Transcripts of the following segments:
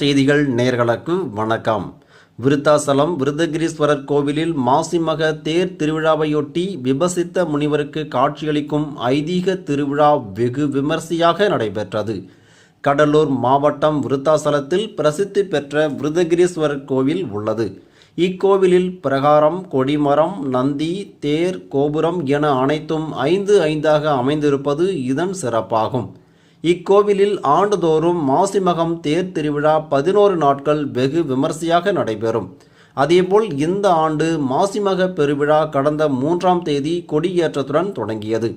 செய்திகள் நேர்களுக்கு வணக்கம். விருத்தாசலம் விருதகிரீஸ்வரர் கோவிலில் மாசிமக தேர் திருவிழாவையொட்டி விபசித்த முனிவருக்கு காட்சியளிக்கும் ஐதீக திருவிழா வெகு விமர்சையாக நடைபெற்றது. கடலூர் மாவட்டம் விருத்தாசலத்தில் பிரசித்தி பெற்ற விருதகிரீஸ்வரர் கோவில் உள்ளது. இக்கோவிலில் பிரகாரம் கொடிமரம் நந்தி தேர் கோபுரம் என அனைத்தும் ஐந்து ஐந்தாக அமைந்திருப்பது இதன் சிறப்பாகும். இக்கோவிலில் ஆண்டுதோறும் மாசிமகம் தேர் திருவிழா பதினோரு நாட்கள் வெகு விமர்சையாக நடைபெறும். அதேபோல் இந்த ஆண்டு மாசிமக பெருவிழா கடந்த மூன்றாம் தேதி கொடியேற்றத்துடன் தொடங்கியது.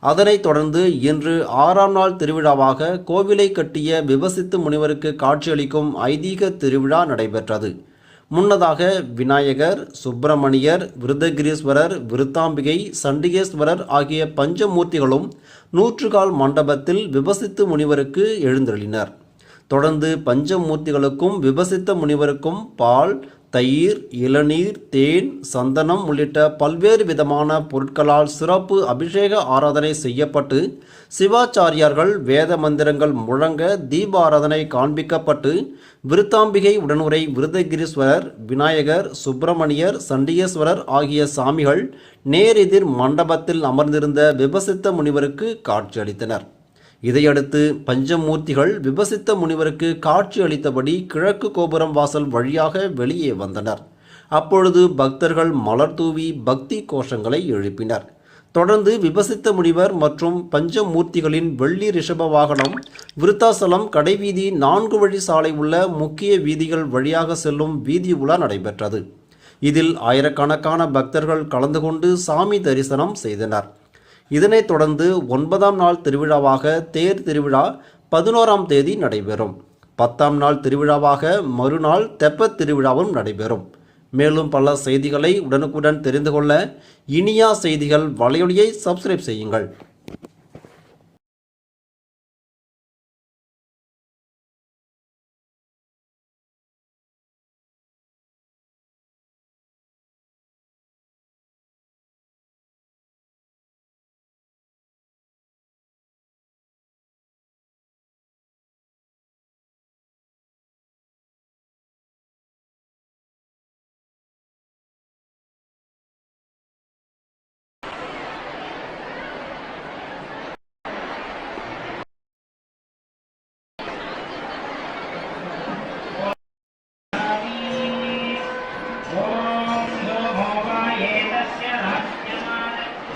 அதனைத் தொடர்ந்து இன்று ஆறாம் நாள் திருவிழாவாக கோவிலை கட்டிய விபசித்து முனிவருக்கு காட்சியளிக்கும் ஐதீக திருவிழா நடைபெற்றது. முன்னதாக விநாயகர் சுப்பிரமணியர் விருதகிரீஸ்வரர் விருத்தாம்பிகை சண்டிகேஸ்வரர் ஆகிய பஞ்சமூர்த்திகளும் நூற்றுகால் மண்டபத்தில் விபசித்து முனிவருக்கு எழுந்தருளினர். தொடர்ந்து பஞ்சமூர்த்திகளுக்கும் விபசித்த முனிவருக்கும் பால் தயிர் இளநீர் தேன் சந்தனம் உள்ளிட்ட பல்வேறு விதமான பொருட்களால் சிறப்பு அபிஷேக ஆராதனை செய்யப்பட்டு சிவாச்சாரியார்கள் வேத மந்திரங்கள் முழங்க தீபாராதனை காண்பிக்கப்பட்டு விருத்தாம்பிகை உடனுரை விருதகிரீஸ்வரர் விநாயகர் சுப்பிரமணியர் சண்டிகேஸ்வரர் ஆகிய சாமிகள் நேரெதிர் மண்டபத்தில் அமர்ந்திருந்த விபசித்த முனிவருக்கு காட்சியளித்தனர். இதையடுத்து பஞ்சமூர்த்திகள் விபசித்த முனிவருக்கு காட்சி அளித்தபடி கிழக்கு கோபுரம் வாசல் வழியாக வெளியே வந்தனர். அப்பொழுது பக்தர்கள் மலர் தூவி பக்தி கோஷங்களை எழுப்பினர். தொடர்ந்து விபசித்த முனிவர் மற்றும் பஞ்சமூர்த்திகளின் வெள்ளி ரிஷப வாகனம் விருத்தாசலம் கடைவீதி நான்கு வழி சாலை உள்ள முக்கிய வீதிகள் வழியாக செல்லும் வீதி உலா நடைபெற்றது. இதில் ஆயிரக்கணக்கான பக்தர்கள் கலந்து கொண்டு சாமி தரிசனம் செய்தனர். இதனைத் தொடர்ந்து ஒன்பதாம் நாள் திருவிழாவாக தேர் திருவிழா பதினோராம் தேதி நடைபெறும். பத்தாம் நாள் திருவிழாவாக மறுநாள் தெப்பத் திருவிழாவும் நடைபெறும். மேலும் பல செய்திகளை உடனுக்குடன் தெரிந்து கொள்ள இனியா செய்திகள் வலையொலியை சப்ஸ்கிரைப் செய்யுங்கள். यो भोगायेतस्य राज्यमानस्य